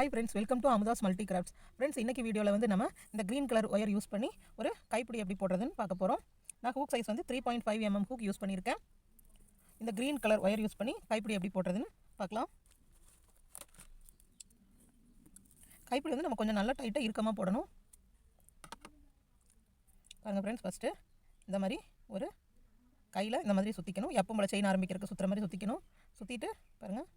Hi friends welcome to Amudha's multi crafts friends இன்னைக்கு வீடியோவில் வந்து நம்ம இந்த க்ரீன் கலர் ஒயர் யூஸ் பண்ணி ஒரு கைப்பிடி எப்படி போடுறதுன்னு பார்க்க போகிறோம் நான் ஹூக் சைஸ் வந்து three point five mm hook use பண்ணியிருக்கேன். இந்த க்ரீன் கலர் ஒயர் யூஸ் பண்ணி கைப்பிடி எப்படி போடுறதுன்னு பார்க்கலாம். கைப்பிடி வந்து நம்ம கொஞ்சம் நல்லா டைட்டாக இறுக்கமாக போடணும். பாருங்கள் ஃப்ரெண்ட்ஸ் ஃபஸ்ட்டு இந்த மாதிரி ஒரு கையில் இந்த மாதிரி சுற்றிக்கணும் எப்போ போல செயின் ஆரம்பிக்கிறதுக்கு சுற்றுற மாதிரி சுற்றிக்கணும் சுற்றிட்டு பாருங்கள்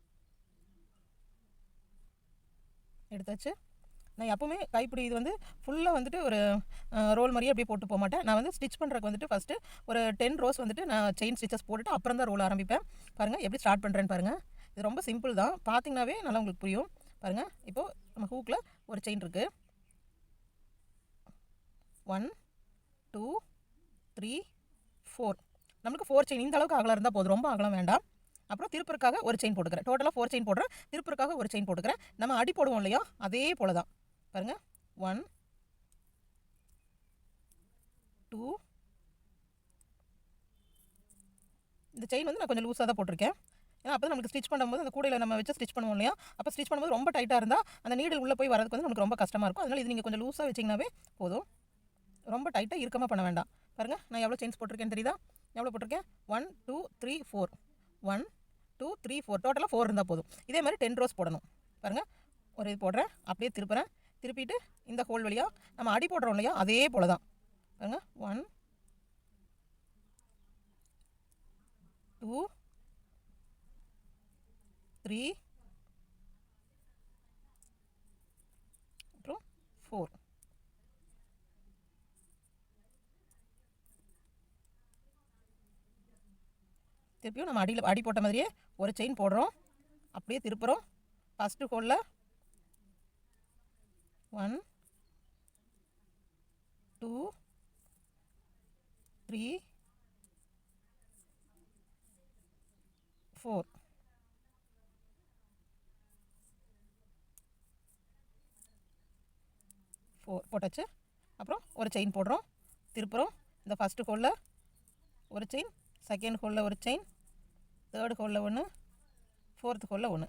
எடுத்தாச்சு. நான் எப்போவுமே கைப்பிடி இது வந்து ஃபுல்லாக வந்துட்டு ஒரு ரோல் மாதிரியே அப்படியே போட்டு போக மாட்டேன். நான் வந்து ஸ்டிச் பண்ணுறதுக்கு வந்துட்டு ஃபஸ்ட்டு ஒரு டென் ரோஸ் வந்துட்டு நான் செயின் ஸ்டிச்சஸ் போட்டுட்டு அப்புறம் தான் ரோல் ஆரம்பிப்பேன். பாருங்கள் எப்படி ஸ்டார்ட் பண்ணுறேன்னு பாருங்கள் இது ரொம்ப சிம்பிள் தான். பார்த்தீங்கன்னாவே நல்லா உங்களுக்கு புரியும். பாருங்கள் இப்போது நம்ம ஹூக்கில் ஒரு செயின் இருக்குது ஒன் டூ த்ரீ ஃபோர் நம்மளுக்கு ஃபோர் செயின் இந்த அளவுக்கு அகலம் இருந்தால் போதும். ரொம்ப அகலம் வேண்டாம். அப்புறம் திருப்பருக்காக ஒரு செயின் போட்டுக்கிறேன். டோட்டலாக ஃபோர் செயின் போடுறேன். திருப்பருக்காக ஒரு செயின் போட்டுக்கிறேன். நம்ம அடி போடுவோம் இல்லையா? அதே போல தான் பாருங்கள் ஒன் டூ இந்த செயின் வந்து நான் கொஞ்சம் லூஸாக தான் போட்டிருக்கேன். ஏன்னா அப்போ நமக்கு ஸ்டிச் பண்ணும்போது அந்த கூடையில் நம்ம வச்சு ஸ்டிச் பண்ணுவோம் இல்லையா? அப்போ ஸ்டிச் பண்ணும்போது ரொம்ப டைட்டாக இருந்தால் அந்த நீடில் உள்ளே போய் வரதுக்கு வந்து நமக்கு ரொம்ப கஷ்டமாக இருக்கும். அதனால் இது நீங்கள் கொஞ்சம் லூஸாக வச்சிங்கனாவே போதும். ரொம்ப டைட்டாக இறுக்கமாக பண்ண வேண்டாம். பாருங்கள் நான் எவ்வளோ செயின்ஸ் போட்டிருக்கேன்னு தெரியுதா? எவ்வளோ போட்டிருக்கேன்? One two three four one two three four டோட்டலாக ஃபோர் இருந்தால் போதும். இதே மாதிரி டென் ரோஸ் போடணும். பாருங்கள் ஒரு இது போடுறேன். அப்படியே திருப்புறேன். திருப்பிட்டு இந்த ஹோல் வழியாக நம்ம அடி போடுறோம் இல்லையா? அதே போல் தான் பாருங்கள் ஒன் டூ த்ரீ அப்புறம் ஃபோர் திருப்பியும் நம்ம அடியில் அடி போட்ட மாதிரியே ஒரு செயின் போடுறோம். அப்படியே திருப்புறோம். First ஹோலில் one two three four four போட்டாச்சு. அப்புறம் ஒரு செயின் போடுறோம். திருப்புறோம். இந்த ஃபஸ்ட்டு ஹோலில் ஒரு செயின் செகண்ட் ஹோலில் ஒரு செயின் தேர்டு ஹோலில் ஒன்று ஃபோர்த்து ஹோலில் ஒன்று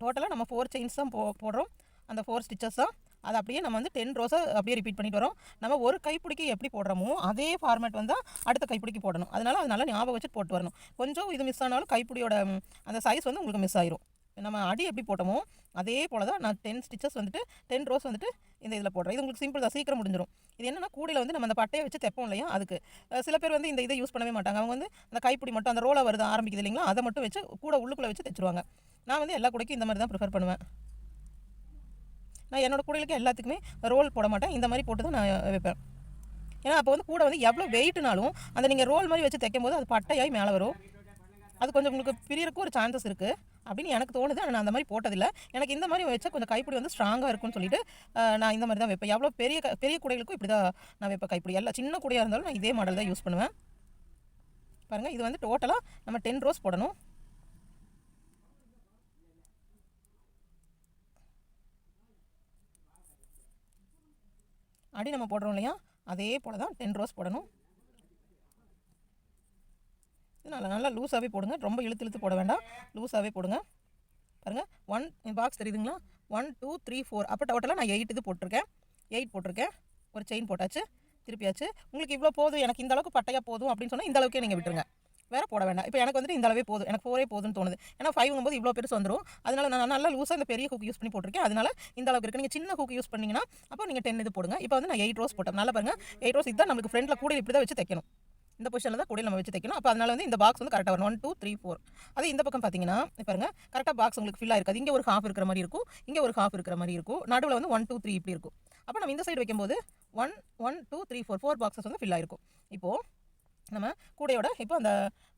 டோட்டலாக நம்ம ஃபோர் செயின்ஸ் தான் போ போடுறோம். அந்த ஃபோர் ஸ்டிச்சஸ் தான். அதை அப்படியே நம்ம வந்து டென் ரோஸை அப்படியே ரிப்பீட் பண்ணிட்டு வரோம். நம்ம ஒரு கைப்பிடிக்கு எப்படி போடுறோமோ அதே ஃபார்மேட் வந்தால் அடுத்த கைப்பிடிக்கு போடணும். அதனால் அதனால் ஞாபகம் வச்சு போட்டு வரணும். கொஞ்சம் இது மிஸ் ஆனாலும் கைப்பிடியோட அந்த சைஸ் வந்து உங்களுக்கு மிஸ் ஆயிரும். நம்ம அடி எப்படி போட்டோமோ அதே போல் தான் நான் டென் ஸ்டிச்சஸ் வந்துட்டு டென் ரோஸ் வந்துட்டு இந்த இதில் போடுறேன். இது உங்களுக்கு சிம்பிள் தான் சீக்கிரம் முடிஞ்சிடும் இது என்னென்னா கூடையில் வந்து நம்ம அந்த பட்டையை வச்சு தைப்போம் இல்லையா அதுக்கு. சில பேர் வந்து இந்த இதை யூஸ் பண்ணவே மாட்டாங்க. அவங்க வந்து அந்த கைப்பிடி மட்டும் அந்த ரோலை வருது ஆரம்பிக்குது இல்லைங்களா அதை மட்டும் வச்சு கூட உள்ளுக்குள்ளே வச்சு தைச்சிருவாங்க. நான் வந்து எல்லா கூடைக்கும் இந்த மாதிரி தான் ப்ரிஃபர் பண்ணுவேன். நான் என்னோட கூடைகளுக்கு எல்லாத்துக்குமே ரோல் போட மாட்டேன். இந்த மாதிரி போட்டு தான் நான் வைப்பேன். ஏன்னா அப்போ வந்து கூட வந்து எவ்வளோ வெயிட்னாலும் அந்த நீங்கள் ரோல் மாதிரி வச்சு தைக்கும் போது அது பட்டையாகி மேலே வரும். அது கொஞ்சம் உங்களுக்கு பிரியருக்கும் ஒரு சான்சஸ் இருக்குது அப்படின்னு எனக்கு தோணுது. ஆனால் நான் அந்த மாதிரி போட்டதில்லை. எனக்கு இந்த மாதிரி வச்சா கொஞ்சம் கைப்பிடி வந்து ஸ்ட்ராங்காக இருக்கும்னு சொல்லிட்டு நான் இந்த மாதிரி தான் வைப்பேன். எவ்வளோ பெரிய க- பெரிய குடைகளுக்கும் இப்படி தான் நான் வைப்பேன் கைப்பிடி. எல்லாம் சின்ன குடையாக இருந்தாலும் நான் இதே மாடல் தான் யூஸ் பண்ணுவேன். பாருங்கள் இது வந்து டோட்டலாக நம்ம டென் ரோஸ் போடணும். அடி நம்ம போடுறோம் இல்லையா? அதே போல் தான் டென் ரோஸ் போடணும். நல்லா நல்லா லூஸாகவே போடுங்க. ரொம்ப இழுத்து இழுத்து போட வேண்டாம். லூஸாகவே போடுங்க. பாருங்கள் ஒன் பாக்ஸ் தெரியுதுங்களா? ஒன் டூ த்ரீ ஃபோர் அப்போ டோட்டலாக நான் எயிட் இது போட்டிருக்கேன். எயிட் போட்டிருக்கேன். ஒரு செயின் போட்டாச்சு. திருப்பியாச்சு. உங்களுக்கு இவ்வளோ போதும். எனக்கு இந்த அளவுக்கு பட்டையாக போதும் அப்படின்னு சொன்னால் இந்த அளவுக்கே நீங்கள் விட்டுருங்க. வேறு போட வேண்டாம். இப்போ எனக்கு வந்துட்டு இந்த அளவே போதும். எனக்கு ஃபோரே போதும்னு தோணுது. ஏன்னா ஃபைவ்ங்கும் போது இவ்வளோ பெருசு வந்துடும் அதனால நான் நல்லா லூஸாக இந்த பெரிய குக் யூஸ் பண்ணி போட்டிருக்கேன். அதனால இந்த அளவுக்கு இருக்குது நீங்கள் சின்ன குக் யூஸ் பண்ணிங்கன்னா அப்போ நீங்கள் டென் இது போடுங்க. இப்போ வந்து நான் எயிட் ரோஸ் போட்டேன். நல்லா பாருங்க. எயிட் ரோஸ் இதுதான் நமக்கு ஃப்ரெண்டில் கூட இப்படி தான் வச்சு தைக்கணும். இந்த பொசிஷனில் தான் கூடையில் நம்ம வச்சு தைக்கணும். அப்போ அதனால வந்து இந்த பாக்ஸ் வந்து கரெக்டாக வரும். ஒன் டூ த்ரீ ஃபோர் அது இந்த பக்கம் பார்த்தீங்கன்னா இப்ப பாருங்க. கரெக்டாக பாக்ஸ் உங்களுக்கு ஃபில்லாக இருக்காது இங்கே ஒரு ஹாஃப் இருக்கிற மாதிரி இருக்கும். இங்கே ஒரு ஹாஃப் இருக்கிற மாதிரி இருக்கும். நடுவில் வந்து ஒன் டூ த்ரீ இப்படி இருக்கும். அப்போ நம்ம இந்த சைடு வைக்கும்போது one one two three four four boxes வந்து ஃபில் ஆயிருக்கும். இப்போது நம்ம கூடையோட இப்போ அந்த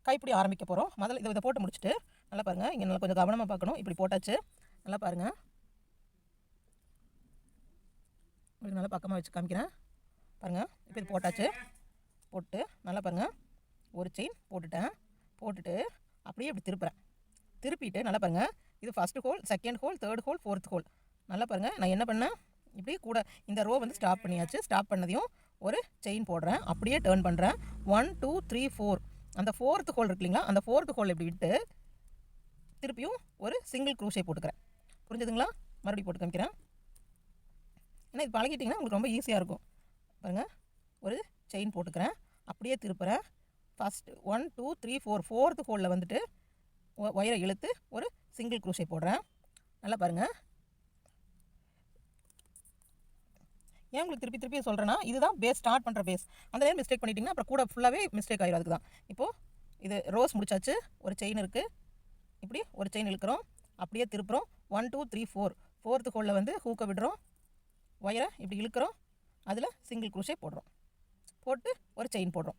கைப்பிடி ஆரம்பிக்க போகிறோம் முதல்ல இதை இதை போட்டு முடிச்சுட்டு நல்லா பாருங்கள் இங்கே நல்லா கொஞ்சம் கவனமாக பார்க்கணும். இப்படி போட்டாச்சு. நல்லா பாருங்கள் உங்களுக்கு நல்லா பக்கமாக வச்சு காமிக்கிறேன். பாருங்கள் இப்போ இது போட்டாச்சு. போட்டு நல்லா பாருங்கள் ஒரு செயின் போட்டுட்டேன். போட்டுட்டு அப்படியே இப்படி திருப்புறேன். திருப்பிட்டு நல்லா பாருங்கள் இது first hole second hole third hole fourth hole நல்லா பாருங்கள் நான் என்ன பண்ணேன்? இப்படி கூட இந்த ரோ வந்து ஸ்டாப் பண்ணியாச்சு. ஸ்டாப் பண்ணதையும் ஒரு செயின் போடுறேன். அப்படியே டேர்ன் பண்ணுறேன் ஒன் டூ த்ரீ ஃபோர் அந்த ஃபோர்த்து ஹோல் இருக்கு இல்லைங்களா? அந்த ஃபோர்த்து ஹோல் இப்படி விட்டு திருப்பியும் ஒரு சிங்கிள் க்ரூஷே போட்டுக்கிறேன். புரிஞ்சுதுங்களா? மறுபடியும் போட்டு காமிக்கிறேன். ஏன்னா இது பழகிட்டிங்கன்னா உங்களுக்கு ரொம்ப ஈஸியாக இருக்கும். பாருங்கள் ஒரு செயின் போட்டுக்கிறேன். அப்படியே திருப்புறேன். First one two three four fourth ஹோலில் வந்துட்டு ஒ- ஒயரை இழுத்து ஒரு சிங்கிள் குரூஷே போடுறேன். நல்லா பாருங்கள் ஏன் உங்களுக்கு திருப்பி திருப்பி சொல்கிறேன்னா இதுதான் பேஸ் ஸ்டார்ட் பண்ணுற பேஸ் அந்த நேரம் மிஸ்டேக் பண்ணிட்டீங்கன்னா அப்புறம் கூட ஃபுல்லாகவே மிஸ்டேக் ஆகிடும் அதுக்கு தான் இப்போது இது ரோஸ் முடிச்சாச்சு. ஒரு செயின் இருக்குது இப்படி ஒரு செயின் இழுக்கிறோம். அப்படியே திருப்புறோம். One two three four fourth ஹோலில் வந்து ஹூக்கை விடுறோம். ஒயரை இப்படி இழுக்கிறோம். அதில் சிங்கிள் குரூஷே போடுறோம். போட்டு ஒரு செயின் போடுறோம்.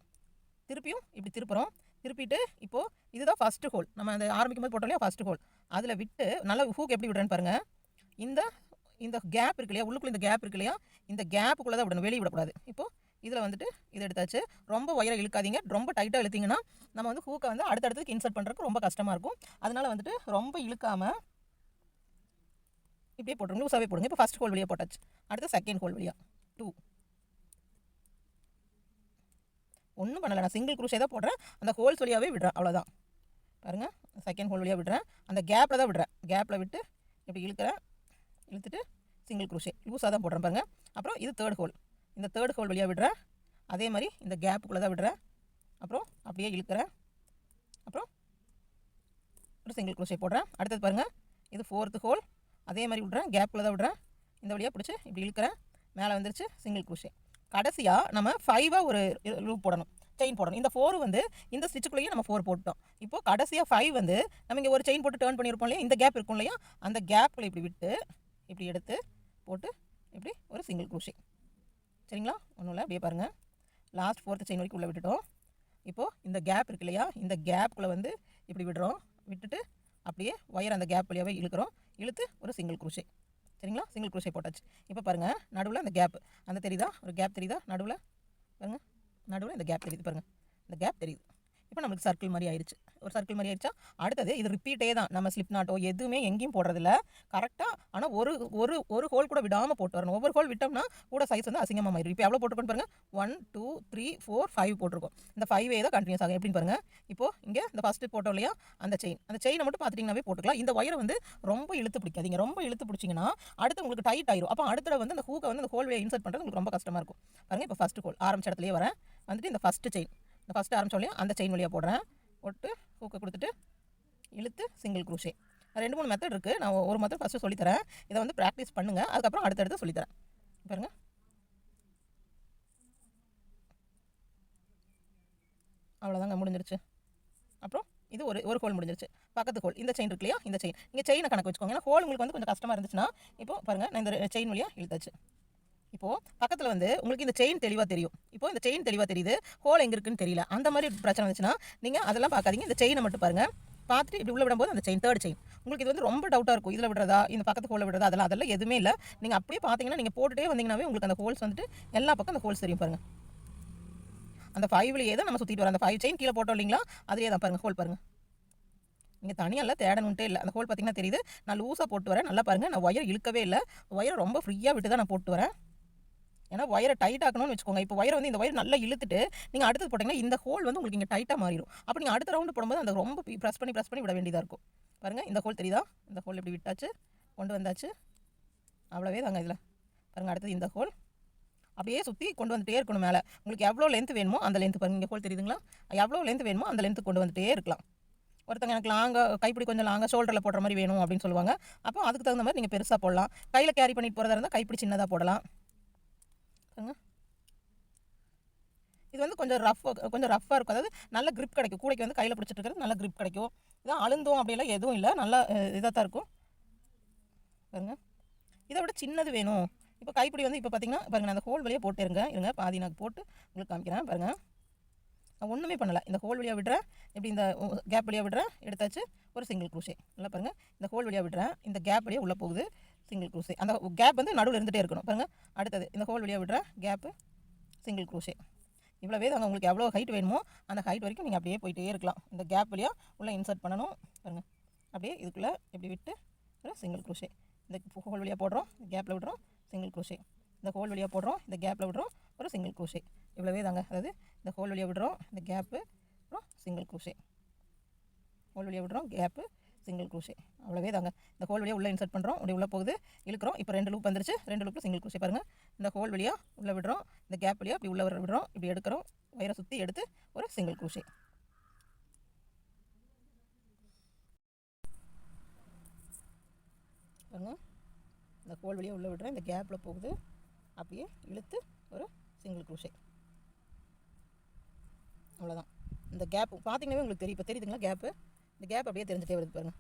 திருப்பியும் இப்படி திருப்புறோம். திருப்பிட்டு இப்போது இதுதான் ஃபஸ்ட்டு ஹோல் நம்ம அந்த ஆரம்பிக்கும் போது போட்டோம் இல்லையா? ஃபஸ்ட்டு ஹோல் அதில் விட்டு நல்லா ஹூக் எப்படி விடுறேன்னு பாருங்கள் இந்த இந்த கேப் இருக்கு இல்லையா? உள்ளுக்குள்ள இந்த கேப் இருக்கு இல்லையா? இந்த கேப்புக்குள்ளே தான் விடணும். வெளியே விடக்கூடாது. இப்போது இதில் வந்துட்டு இது எடுத்தாச்சு. ரொம்ப ஒயரை இழுக்காதீங்க. ரொம்ப டைட்டாக இழுத்தீங்கன்னா நம்ம வந்து ஹூக்கை வந்து அடுத்தடுத்துக்கு இன்சர்ட் பண்ணுறதுக்கு ரொம்ப கஷ்டமாக இருக்கும். அதனால் வந்துட்டு ரொம்ப இழுக்காமல் இப்படியே போட்டுருங்க. லூஸாகவே போடுங்க. இப்போ ஃபஸ்ட் ஹோல் வழியாக போட்டாச்சு. அடுத்து செகண்ட் ஹோல் வழியாக டூ ஒன்றும் பண்ணலை. நான் சிங்கிள் குரூஷே தான் போடுறேன். அந்த ஹோல்ஸ் வழியாகவே விடுறேன். அவ்வளோதான் பாருங்கள் செகண்ட் ஹோல் வழியாக விடுறேன். அந்த கேப்பில் தான் விடுறேன். கேப்பில் விட்டு இப்படி இழுக்கிறேன். இழுத்துட்டு சிங்கிள் குரூஷே லூஸாக தான் போடுறேன் பாருங்கள் அப்புறம் இது தேர்ட் ஹோல் இந்த தேர்ட் ஹோல் வழியாக விடுறேன். அதே மாதிரி இந்த கேப்புக்குள்ளே தான் விடுறேன். அப்புறம் அப்படியே இழுக்கிறேன். அப்புறம் ஒரு சிங்கிள் குரோஷே போடுறேன். அடுத்தது பாருங்கள் இது ஃபோர்த்து ஹோல் அதே மாதிரி விட்றேன். கேப்பில் தான் விட்றேன். இந்த வழியாக பிடிச்சி இப்படி இழுக்கிறேன். மேலே வந்துருச்சு. சிங்கிள் குரோஷே கடைசியாக நம்ம ஃபைவாக ஒரு லூப் போடணும் செயின் போடணும். இந்த ஃபோர் வந்து இந்த ஸ்டிச்சுக்குள்ளேயே நம்ம ஃபோர் போட்டோம் இப்போது கடைசியாக ஃபைவ் வந்து நம்ம இங்கே ஒரு செயின் போட்டு டேர்ன் பண்ணியிருப்போம் இல்லையா? இந்த கேப் இருக்கும் இல்லையா? அந்த கேப்பில் இப்படி விட்டு இப்படி எடுத்து போட்டு இப்படி ஒரு சிங்கிள் குரோஷே சரிங்களா? ஒன்றும் இல்லை அப்படியே பாருங்கள் லாஸ்ட் ஃபோர்த்து செயின் வரைக்கும் உள்ளே விட்டுட்டோம். இப்போது இந்த கேப் இருக்கு இல்லையா? இந்த கேப்புக்குள்ளே வந்து இப்படி விடுறோம். விட்டுட்டு அப்படியே ஒயர் அந்த கேப் வழியாகவே இழுக்கிறோம். இழுத்து ஒரு சிங்கிள் குரூஷே சரிங்களா? சிங்கிள் குரோஷே போட்டாச்சு. இப்போ பாருங்கள் நடுவில் அந்த கேப் அந்த தெரியுதா? ஒரு கேப் தெரியுதா? நடுவில்? பாருங்கள் நடுவில் இந்த கேப் தெரியுது பாருங்கள் இந்த கேப் தெரியுது. இப்போ நம்மளுக்கு சர்க்கிள் மாதிரி ஆயிடுச்சு ஒரு சர்க்கிள் மாதிரி ஆயிடுச்சா? அடுத்தது இது ரிப்பீட்டே தான் நம்ம ஸ்லிப் நாட்டோ எதுவுமே எங்கேயும் போடுறதில்ல. கரெக்டாக ஆனால் ஒரு ஒரு ஒரு ஹோல் கூட விடாமல் போட்டு வரணும். ஒவ்வொரு ஹோல் விட்டோம்னா கூட சைஸ் வந்து அசிங்கமாக மாறிடும். இப்போ எவ்வளோ போட்டுருக்கோம் பாருங்கள் one two three four five போட்டிருக்கோம். இந்த ஃபைவே தான் கண்டினியூஸ் ஆகும். எப்படின்னு பாருங்கள் இப்போது இங்கே இந்த ஃபஸ்ட்டு போட்டோம் இல்லையா? அந்த செயின் அந்த செயினை மட்டும் பார்த்துட்டிங்கனாவே போட்டுக்கலாம். இந்த ஒயரை வந்து ரொம்ப இழுத்து பிடிக்காதீங்க. ரொம்ப இழுத்து பிடிச்சிங்கன்னா அடுத்து உங்களுக்கு டைட் ஆயிரும். அப்போ அடுத்த வந்து அந்த ஹூக்கை வந்து அந்த ஹோல் இன்சர்ட் பண்ணுறது உங்களுக்கு ரொம்ப கஷ்டமாக இருக்கும். பாருங்கள் இப்போ ஃபஸ்ட்டு ஹோல் ஆரம்பிச்ச இடத்துலேயே வரேன். வந்துட்டு இந்த ஃபஸ்ட்டு செயின் இந்த ஃபஸ்ட்டு ஆரம்பிச்சோலையும் அந்த செயின் வழியாக போடுறேன். போட்டு ஹூக்கை கொடுத்துட்டு இழுத்து சிங்கிள் குரூஷே ரெண்டு மூணு மெத்தட் இருக்குது நான் ஒரு மெத்தட் ஃபஸ்ட்டு சொல்லித்தரேன் இதை வந்து ப்ராக்டிஸ் பண்ணுங்கள் அதுக்கப்புறம் அடுத்தடுத்து சொல்லித்தரேன் பாருங்க. அவ்வளோதாங்க முடிஞ்சிருச்சு. அப்புறம் இது ஒரு ஒரு ஹோல் முடிஞ்சிருச்சு. பக்கத்து ஹோல் இந்த செயின் இருக்கு இல்லையா? இந்த செயின் நீங்கள் செயினை கணக்கு வச்சுக்கோங்க. ஏன்னா ஹோல் உங்களுக்கு வந்து கொஞ்சம் கஷ்டமாக இருந்துச்சுன்னா இப்போ பாருங்கள் நான் இந்த செயின் வழியாக இழுத்தாச்சு. இப்போது பக்கத்தில் வந்து உங்களுக்கு இந்த செயின் தெளிவாக தெரியும். இப்போ இந்த செயின் தெளிவாக தெரியுது. ஹோல் எங்கே இருக்குன்னு தெரியல. அந்த மாதிரி பிரச்சனை வந்துச்சுன்னா நீங்கள் அதெல்லாம் பார்க்காதீங்க. இந்த செயினை மட்டும் பாருங்கள் பார்த்துட்டு இப்படி உள்ள விடும்போது அந்த செயின் தேர்ட் செயின் உங்களுக்கு இது வந்து ரொம்ப டவுட்டாக இருக்கும். இதில் விடுறதா? இந்த பக்கத்து ஹோலில் விடுறதா? அதெல்லாம் அதெல்லாம் எதுவுமே இல்லை. நீங்கள் அப்படியே பார்த்தீங்கன்னா நீங்கள் போட்டுகிட்டே வந்தீங்கன்னாவே உங்களுக்கு அந்த ஹோல்ஸ் வந்துட்டு எல்லா பக்கம் அந்த ஹோல்ஸ் தெரியும் பாருங்கள் அந்த ஃபைவ்லேயே தான் நம்ம சுற்றிட்டு வரோம். அந்த ஃபைவ் செயின் கீழே போட்டோம் இல்லைங்களா? அதிலே தான் பாருங்கள் ஹோல் பாருங்கள் நீங்கள் தனியெல்லாம் தேடணுன்ட்டே இல்லை. அந்த ஹோல் பார்த்தீங்கன்னா தெரியுது. நான் லூஸாக போட்டு வரேன். நல்லா பாருங்கள் நான் ஒயர் இழுக்கவே இல்லை. ஒயரை ரொம்ப ஃப்ரீயாக விட்டு தான் நான் போட்டு வரேன். ஏன்னா ஒயரை டைட் ஆக்கணும்னு வச்சுக்கோங்க. இப்போ ஒயரை வந்து இந்த ஒயர் நல்லா இழுத்துட்டு நீங்கள் அடுத்தது போட்டிங்கன்னா இந்த ஹோல் வந்து உங்களுக்கு இங்கே டைட்டாக மாறிடும் அப்போ நீங்கள் அடுத்த ரவுண்டு போடும்போது அந்த ரொம்ப ப்ரெஸ் பண்ணி ப்ரெஸ் பண்ணி விட வேண்டியதாக இருக்கும். பாருங்கள் இந்த ஹோல் தெரியுதா? இந்த ஹோல் இப்படி விட்டாச்சு கொண்டு வந்தாச்சு. அவ்வளோவே தாங்க இதில். பாருங்கள் அடுத்தது இந்த ஹோல் அப்படியே சுற்றி கொண்டு வந்துட்டே இருக்கணும் மேலே. உங்களுக்கு எவ்வளோ லென்த் வேணுமோ அந்த லென்த் பாருங்கள் இங்கே ஹோல் தெரியுதுங்களா? எவ்வளோ லென்த் வேணுமோ அந்த லென்த்து கொண்டு வந்துட்டே இருக்கலாம். ஒருத்தங்க எனக்கு லாங்காக கைப்பிடி கொஞ்சம் லாங்காக ஷோல்டரில் போடுற மாதிரி வேணும் அப்படின்னு சொல்லுவாங்க. அப்போ அதுக்கு தகுந்த மாதிரி நீங்கள் பெருசாக போடலாம். கையில் கேரி பண்ணிட்டு போகிறதா இருந்தால் கைப்பிடி சின்னதாக போடலாம். இது வந்து கொஞ்சம் ரஃப் கொஞ்சம் ரஃப்பாக இருக்கும். அதாவது நல்ல க்ரிப் கிடைக்கும். கூடைக்கு வந்து கையில் பிடிச்சிட்டு இருக்கிறது நல்ல க்ரிப் கிடைக்கும். இதான் அழுந்தோம் அப்படியெல்லாம் எதுவும் இல்லை. நல்லா இதாக தான் இருக்கும். பாருங்க. இதை விட சின்னது வேணும். இப்போ கைப்பிடி வந்து இப்போ பார்த்தீங்கன்னா பாருங்க நான் அந்த ஹோல் வழியாக போட்டுருங்க இருங்க. பாதி நான் போட்டு உங்களுக்கு காமிக்கிறேன். பாருங்கள் நான் ஒன்றுமே பண்ணலை. இந்த ஹோல் வழியாக விடுறேன். இப்படி இந்த கேப் வழியாக விடுறேன்? எடுத்தாச்சு. ஒரு சிங்கிள் க்ரூஷே நல்லா பாருங்கள் இந்த ஹோல் வழியாக விடுறேன். இந்த கேப் வழியாக உள்ளே போகுது. சிங்கிள் க்ரூஷே அந்த கேப் வந்து நடுவில் இருந்துகிட்டே இருக்கணும். பாருங்கள் அடுத்தது இந்த ஹோல் வழியாக விடுற கேப்பு சிங்கிள் க்ரூஷே இவ்வளோவே தாங்க உங்களுக்கு எவ்வளோ ஹைட் வேணுமோ அந்த ஹைட் வரைக்கும் நீங்கள் அப்படியே போயிட்டே இருக்கலாம். இந்த கேப் வழியாக உள்ளே இன்சர்ட் பண்ணணும். பாருங்கள் அப்படியே இதுக்குள்ளே இப்படி விட்டு ஒரு சிங்கிள் க்ரூஷே இந்த ஹோல் வழியாக போடுறோம் இந்த கேப்பில் விடுறோம் சிங்கிள் க்ரூஷே இந்த ஹோல் வழியாக போடுறோம் இந்த கேப்பில் விடுறோம் ஒரு சிங்கிள் க்ரூஷே இவ்வளோவே தாங்க. அதாவது இந்த ஹோல் வழியாக விடுறோம் இந்த கேப்பு அப்புறம் சிங்கிள் க்ரூஷே ஹோல் வழியாக விடுறோம் கேப்பு சிங்கிள் குரூஷே அவ்வளோவே தாங்க. இந்த ஹோல் வழியாக உள்ளே இன்சர்ட் பண்ணுறோம் அப்படி உள்ளே போகுது. இழுக்கிறோம். இப்போ ரெண்டு லூப் வந்துருச்சு. ரெண்டு லூப்பில் சிங்கிள் குரூஷே பாருங்கள் இந்த ஹோல் வழியாக உள்ளே விடுறோம். இந்த கேப் வழியாக இப்படி உள்ளே விடுறோம். இப்படி எடுக்கிறோம். வயிறை சுற்றி எடுத்து ஒரு சிங்கிள் குரூஷே பாருங்க. இந்த ஹோல் வழியாக உள்ளே விடுறேன். இந்த கேப்பில் போகுது. அப்படியே இழுத்து ஒரு சிங்கிள் குரூஷே அவ்வளோதான் இந்த கேப் பார்த்தீங்கன்னாவே உங்களுக்கு தெரியும். இப்போ தெரியுதுங்களா கேப்பு இந்த கேப் அப்படியே தெரிஞ்சுட்டே வருது பாருங்கள்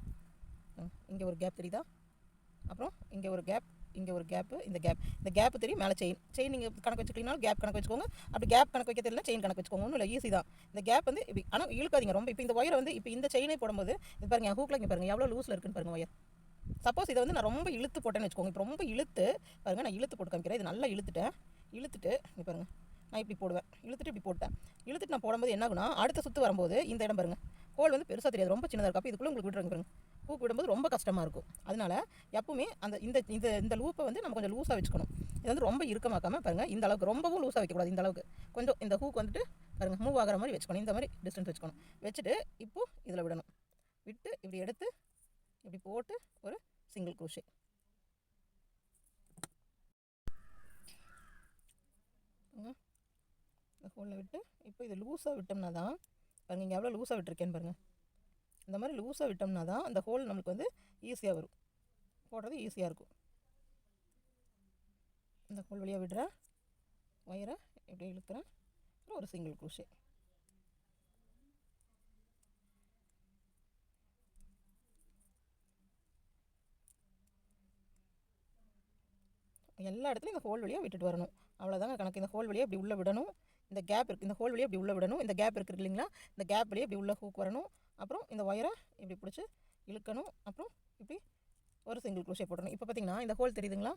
இங்கே ஒரு கேப் தெரியுதா? அப்புறம் இங்கே ஒரு கேப் இங்கே ஒரு கேப்பு இந்த கேப் இந்த கேப் தெரியும் மேலே செயின் செயின் நீங்கள் கணக்கு வச்சுக்கிட்டீங்கனாலும் கேப் கணக்கு வச்சுக்கோங்க. அப்படி கேப் கணக்கு வைக்க தெரியல செயின் கணக்கு வச்சுக்கோங்க. ஒன்றும் இல்லை ஈஸி தான். இந்த கேப் வந்து இப்படி ஆனால் இழுக்காதீங்க ரொம்ப. இப்போ இந்த ஒயரை வந்து இப்போ இந்த செயினே போடும்போது இது பாருங்க ஹூக்கில் இங்கே பாருங்கள் எவ்வளோ லூஸில் இருக்குன்னு பாருங்கள் ஒயர் சப்போஸ் இதை வந்து நான் ரொம்ப இழுத்து போட்டேன்னு வச்சுக்கோங்க. இப்போ ரொம்ப இழுத்து பாருங்கள் நான் இழுத்து போட்டு காமிக்கிறேன். இது நல்லா இழுத்துட்டேன். இழுத்துட்டு இங்கே பாருங்கள் நான் இப்படி போடுவேன். இழுத்துட்டு இப்படி போட்டேன். இழுத்துட்டு நான் போடும்போது என்ன ஆகுனா அடுத்த சுற்று வரும்போது இந்த இடம் பாருங்கள் கோல் வந்து பெருசாக தெரியாது. ரொம்ப சின்னதாக இருக்கும். அப்போ இதுக்குள்ளே உங்களுக்கு விட்டுருங்க பாருங்க. பூக்கு விடும்போது ரொம்ப கஷ்டமாக இருக்கும். அதனால எப்பவுமே அந்த இந்த இந்த இந்த லூப்பை வந்து நம்ம கொஞ்சம் லூஸாக வச்சுக்கணும். இது வந்து ரொம்ப இறுக்கமாக்காமல் பாருங்கள் இந்த அளவுக்கு ரொம்பவும் லூஸாக வைக்கக்கூடாது இந்த அளவுக்கு. கொஞ்சம் இந்த ஹூக் வந்துட்டு பாருங்கள் மூவ் ஆகிற மாதிரி வச்சுக்கணும். இந்த மாதிரி டிஸ்டன்ஸ் வச்சுக்கணும். வச்சுட்டு இப்போது இதில் விடணும். விட்டு இப்படி எடுத்து இப்படி போட்டு ஒரு சிங்கிள் க்ரூஷே இந்த ஹோலில் விட்டு இப்போ இது லூஸாக விட்டோம்னா தான் பாருங்கள் இங்கே எவ்வளோ லூஸாக விட்டுருக்கேன்னு பாருங்கள் இந்த மாதிரி லூஸாக விட்டோம்னா தான் அந்த ஹோல் நம்மளுக்கு வந்து ஈஸியாக வரும். போடுறது ஈஸியாக இருக்கும். இந்த ஹோல் வழியாக விடுறேன் ஒயரை இப்படி இழுக்கிறேன். அப்புறம் ஒரு சிங்கிள் குரூஷே எல்லா இடத்துலையும் இந்த ஹோல் வழியாக விட்டுட்டு வரணும். அவ்வளோதாங்க கணக்கு. இந்த ஹோல் வழியாக இப்படி உள்ளே விடணும். இந்த கேப் இருக்குது இந்த ஹோல் வழியாக இப்படி உள்ளே விடணும். இந்த கேப் இருக்குது இல்லைங்களா? இந்த கேப் வழியாக இப்படி உள்ள ஹூக் வரணும். அப்புறம் இந்த ஒயரை இப்படி பிடிச்சி இழுக்கணும். அப்புறம் இப்படி ஒரு சிங்கிள் குரோஷே போடணும் இப்போ பார்த்தீங்கன்னா இந்த ஹோல் தெரியுதுங்களா?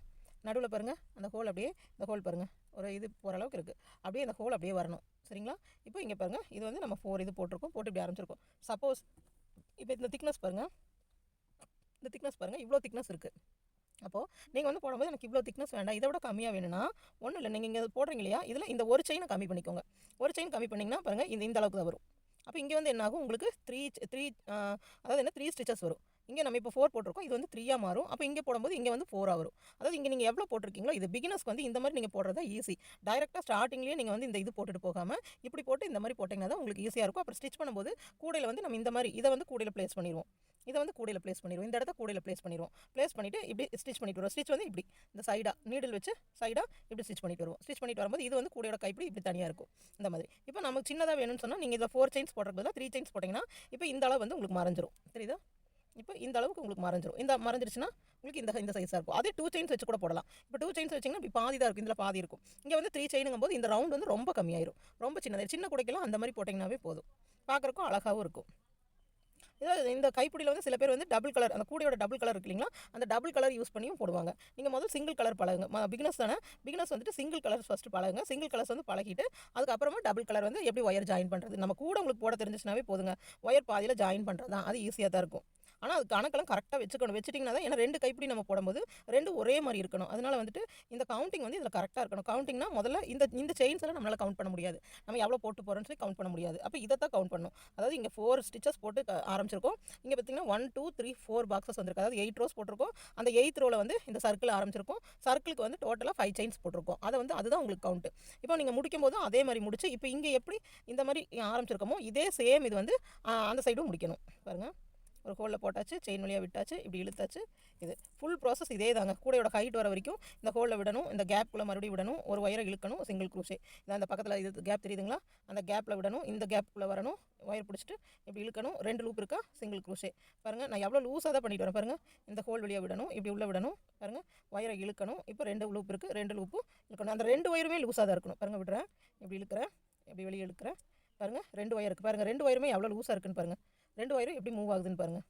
நடுவில் பாருங்கள் அந்த ஹோல் அப்படியே இந்த ஹோல் பாருங்கள் ஒரு இது போகிற அளவுக்கு இருக்குது அப்படியே அந்த ஹோல் அப்படியே வரணும். சரிங்களா? இப்போ இங்கே பாருங்கள் இது வந்து நம்ம ஃபோர் இது போட்டிருக்கோம். போட்டு இப்படி ஆரம்பிச்சிருக்கோம். சப்போஸ் இப்போ இந்த திக்னஸ் பாருங்கள் இந்த திக்னஸ் பாருங்கள் இவ்வளோ திக்னஸ் இருக்குது அப்போது நீங்கள் வந்து போடும்போது எனக்கு இவ்வளோ திக்னஸ் வேண்டாம். இதை விட கம்மியாக வேணும்னா ஒன்றும் இல்லை. நீங்கள் இங்கே போடுறீங்க இல்லையா? இதில் இந்த ஒரு செயினை கம்மி பண்ணிக்கோங்க. ஒரு செயின் கம்மி பண்ணிங்கன்னா பாருங்கள் இந்த இந்த அளவுக்கு தான் வரும். அப்போ இங்கே வந்து என்ன ஆகும் உங்களுக்கு த்ரீ த்ரீ அதாவது என்ன? த்ரீ ஸ்டிச்சஸ் வரும். இங்கே நம்ம இப்போ ஃபோர் போட்டிருக்கோம். இது வந்து த்ரீயாக மாறும். அப்போ இங்கே போடும்போது இங்கே வந்து ஃபோராக வரும். அதாவது இங்கே நீங்கள் எவ்வளோ போட்டிருக்கீங்களோ இது பிகினஸ்க்கு வந்து இந்த மாதிரி நீங்கள் போடுறது ஈஸி டைரெக்டாக ஸ்டார்டிங்லேயே நீங்கள் வந்து இந்த இது போட்டுட்டு போகாமல் இப்படி போட்டு இந்த மாதிரி போட்டிங்கன்னா தான் உங்களுக்கு ஈஸியாக இருக்கும். அப்புறம் ஸ்டிச் பண்ணும்போது கூடையில் வந்து நம்ம இந்த மாதிரி இதை வந்து கூடையில் ப்ளேஸ் பண்ணிடுவோம். இதை வந்து கூடையில் ப்ளேஸ் பண்ணிடுவோம். இந்த இடத்த கூடையில் ப்ளேஸ் பண்ணிடுவோம். ப்ளேஸ் பண்ணிவிட்டு இப்படி ஸ்டிச் பண்ணிட்டு வருவோம். ஸ்டிச் வந்து இப்படி இந்த சைடாக நீடில் வச்சு சைடாக இப்படி ஸ்டிச் பண்ணிட்டு வருவோம். ஸ்டிச் பண்ணிட்டு வரும்போது இது வந்து கூடையோட கைப்பிடி இப்படி தனியாக இருக்கும். இந்த மாதிரி. இப்போ நமக்கு சின்னதாக வேணும்னு சொன்னால் நீங்கள் இதை ஃபோர் செயின்ஸ் போடுறது த்ரீ செயின்ஸ் போட்டிங்கன்னா இப்போ இந்த அளவு வந்து உங்களுக்கு மறைஞ்சிரும். தெரியுதா? இப்போ இந்த அளவுக்கு உங்களுக்கு மறைஞ்சிரும். இந்த மறைஞ்சிருச்சுன்னா உங்களுக்கு இந்த இந்த சைஸாக இருக்கும். அதே டூ செயின்ஸ் வச்சு கூட போடலாம். இப்போ டூ செயின்ஸ் வச்சிங்கன்னா இப்படி பாதி தான் இருக்கும். இதில் பாதி இருக்கும். இங்கே வந்து த்ரீ செயினுங்கும் போது இந்த ரவுண்ட் வந்து ரொம்ப கம்மியாயிரும். ரொம்ப சின்னதாக சின்ன குடைக்கெல்லாம் அந்த மாதிரி போட்டிங்கனாவே போதும். பார்க்குறக்கும் அழகாகவும் இருக்கும். இதாவது இந்த கைப்பிடியில் வந்து சில பேர் வந்து டபுள் கலர் அந்த கூடையோட டபுள் கலர் இருக்கு இல்லைங்களா? அந்த டபுள் கலர் யூஸ் பண்ணியும் போடுவாங்க. நீங்கள் முதல் சிங்கிள் கலர் பழகுங்க. பிகினஸ் தானே? பிகினஸ் வந்துட்டு சிங்கிள் கலர் ஃபஸ்ட்டு பழகுங்க. சிங்கிள் கலர்ஸ் வந்து பழகிட்டு அதுக்கப்புறமா டபுள் கலர் வந்து எப்படி ஒயர் ஜாயின் பண்ணுறது நம்ம கூட உங்களுக்கு போட தெரிஞ்சிச்சுனாவே போதுங்க. ஒயர் பாதியில் ஜாயின் பண்ணுறது தான் அது ஈஸியாக தான் இருக்கும். ஆனால் அது கணக்கெல்லாம் கரெக்டாக வச்சுக்கணும். வச்சுட்டிங்கன்னா தான் ஏன்னா ரெண்டு கைப்பிடி நம்ம போடும்போது ரெண்டு ஒரே மாதிரி இருக்கணும். அதனால் வந்துட்டு இந்த கவுண்டிங் வந்து இதில் கரெக்டாக இருக்கணும். கவுண்டிங்னா முதல்ல இந்த இந்த செயின்ஸ் எல்லாம் நம்மளால் கவுண்ட் பண்ண முடியாது. நம்ம எவ்வளோ போட்டு போகிறோம்னு சொல்லி கவுண்ட் பண்ண முடியாது. அப்போ இதை தான் கவுண்ட் பண்ணணும் அதாவது இங்கே ஃபோர் ஸ்டிச்சஸ் போட்டு ஆரம்பிச்சிருக்கோம். இங்கே பார்த்தீங்கன்னா one two three four boxes வந்திருக்கு. அதாவது எயிட் ரோஸ் போட்டிருக்கோம். அந்த எயித் ரோவில் வந்து இந்த சர்க்கிள் ஆரம்பிச்சிருக்கோம். சர்க்கிளுக்கு வந்து டோட்டலாக ஃபைவ் செயின்ஸ் போட்டிருக்கோம். அதை வந்து அதுதான் உங்களுக்கு கவுண்ட் இப்போ நீங்கள் முடிக்கும் போதும் அதே மாதிரி முடிச்சு இப்போ இங்கே எப்படி இந்த மாதிரி ஆரம்பிச்சிருக்கோமோ இதே சேம் இது வந்து அந்த சைடும் முடிக்கணும். பாருங்கள் ஒரு ஹோலில் போட்டாச்சு செயின் வழியாக விட்டாச்சு இப்படி இழுத்தாச்சு. இது ஃபுல் ப்ராசஸ் இதே தாங்க கூடையோட ஹைட் வர வரைக்கும் இந்த ஹோலில் விடணும் இந்த கேப்புக்குள்ளே மறுபடியும் விடணும் ஒரு ஒயரை இழுக்கணும் சிங்கிள் க்ரூஷே இதான் அந்த பக்கத்தில் இது கேப் தெரியுதுங்களா? அந்த கேப்பில் விடணும் இந்த கேப்புக்குள்ளே வரணும் ஒயர் பிடிச்சிட்டு இப்படி இழுக்கணும் ரெண்டு லூப் இருக்கா? சிங்கிள் க்ரூஷே பாருங்கள் நான் எவ்வளோ லூஸாக தான் பண்ணிட்டு வரேன் பாருங்கள் இந்த ஹோல் வழியாக விடணும் இப்படி உள்ளே விடணும் பாருங்கள் ஒயரை இழுக்கணும் இப்போ ரெண்டு லூப் இருக்குது ரெண்டு லூப்பும் இழுக்கணும். அந்த ரெண்டு ஒயருமே லூஸாக தான் இருக்கணும். பாருங்கள் விடுறேன். இப்படி இழுக்கிறேன் இப்படி வெளியே இழுக்கிறேன். பாருங்கள் ரெண்டு ஒயர் இருக்குது பாருங்கள் ரெண்டு ஒயருமே எவ்வளோ லூஸாக இருக்குன்னு பாருங்கள் ரெண்டு ஒயரும் எப்படி மூவ் ஆகுதுன்னு பாருங்கள்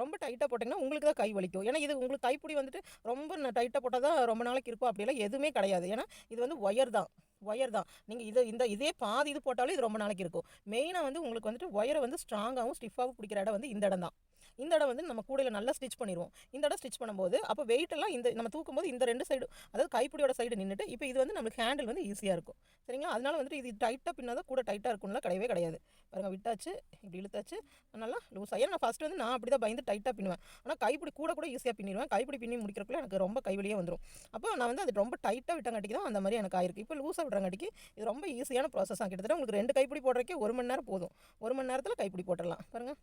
ரொம்ப டைட்டாக போட்டிங்கன்னா உங்களுக்கு தான் கை வலிக்கும். ஏன்னா இது உங்களுக்கு கைப்பிடி வந்துட்டு ரொம்ப டைட்டாக போட்டால் தான் ரொம்ப நாளைக்கு இருக்கும். அப்படிலாம் எதுவுமே கிடையாது. ஏன்னா இது வந்து ஒயர் தான். ஒயர் தான். நீங்கள் இது இந்த இதே பாதி இது போட்டாலும் இது ரொம்ப நாளைக்கு இருக்கும். மெயினாக வந்து உங்களுக்கு வந்துட்டு ஒயரை வந்து ஸ்ட்ராங்காகவும் ஸ்டிஃபாகவும் பிடிக்கிற இடம் வந்து இந்த இடம் தான். இந்த இடம் வந்து நம்ம கூடையில் நல்லா ஸ்டிச் பண்ணிடுவோம் இந்த இடம் ஸ்டிச் பண்ணும்போது அப்போ வெயிட்டெல்லாம் எல்லாம் இந்த நம்ம தூக்கும்போது இந்த ரெண்டு சைடு அதாவது கைப்பிடியோட சைடு நின்றுட்டு இப்போ இது வந்து நம்மளுக்கு ஹேண்டில் வந்து ஈஸியாக இருக்கும். சரிங்களா? அதனால வந்துட்டு இது டைட்டாக பின்னாதான் கூட டைட்டாக இருக்கும்ல கிடையவே கிடையாது. பாருங்க விட்டாச்சு இப்படி இழுத்தாச்சு நல்லா லூஸ் ஆகி. நான் ஃபஸ்ட்டு வந்து நான் அப்படி தான் பயந்து டைட்டாக பின்னுவேன். ஆனால் கைப்பிடி கூட கூட ஈஸியாக பின்னிடுவேன். கைப்பிடி பின்னி முடிக்கிறக்குள்ள எனக்கு ரொம்ப கைவெளியே வந்துடும் அப்போ நான் வந்து அது ரொம்ப டைட்டாக விட்டங்காட்டிக்கு தான் அந்த மாதிரி எனக்கு ஆயிருக்கு. இப்போ லூஸாக விட்றங்காட்டிக்கு இது ரொம்ப ஈஸியான ப்ராசஸ் தான் கிட்டத்தட்ட உங்களுக்கு ரெண்டு கைப்பிடி போடுறக்கே ஒரு மணி நேரம் போதும். ஒரு மணி நேரத்தில் கைப்பிடி போட்டுடலாம். பாருங்கள்